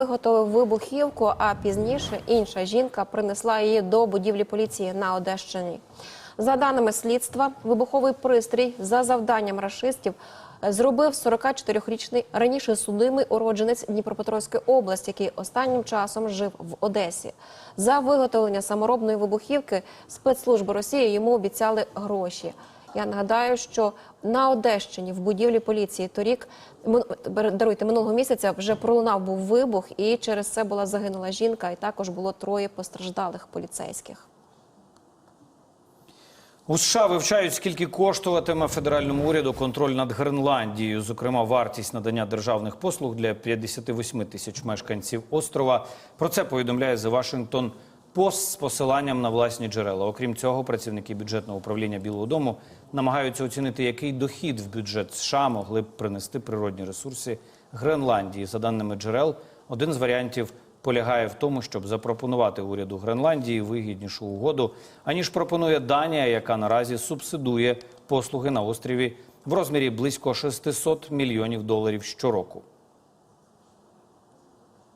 Виготовив вибухівку, а пізніше інша жінка принесла її до будівлі поліції на Одещині. За даними слідства, вибуховий пристрій за завданням рашистів зробив 44-річний раніше судимий уродженець Дніпропетровської області, який останнім часом жив в Одесі. За виготовлення саморобної вибухівки спецслужби Росії йому обіцяли гроші. Я нагадаю, що на Одещині в будівлі поліції торік даруйте минулого місяця вже пролунав був вибух, і через це була загинула жінка, і також було троє постраждалих поліцейських. У США вивчають, скільки коштуватиме федеральному уряду контроль над Гренландією, зокрема вартість надання державних послуг для 58 тисяч мешканців острова. Про це повідомляє The Washington Post з посиланням на власні джерела. Окрім цього, працівники бюджетного управління Білого Дому намагаються оцінити, який дохід в бюджет США могли б принести природні ресурси Гренландії. За даними джерел, один з варіантів полягає в тому, щоб запропонувати уряду Гренландії вигіднішу угоду, аніж пропонує Данія, яка наразі субсидує послуги на острові в розмірі близько 600 мільйонів доларів щороку.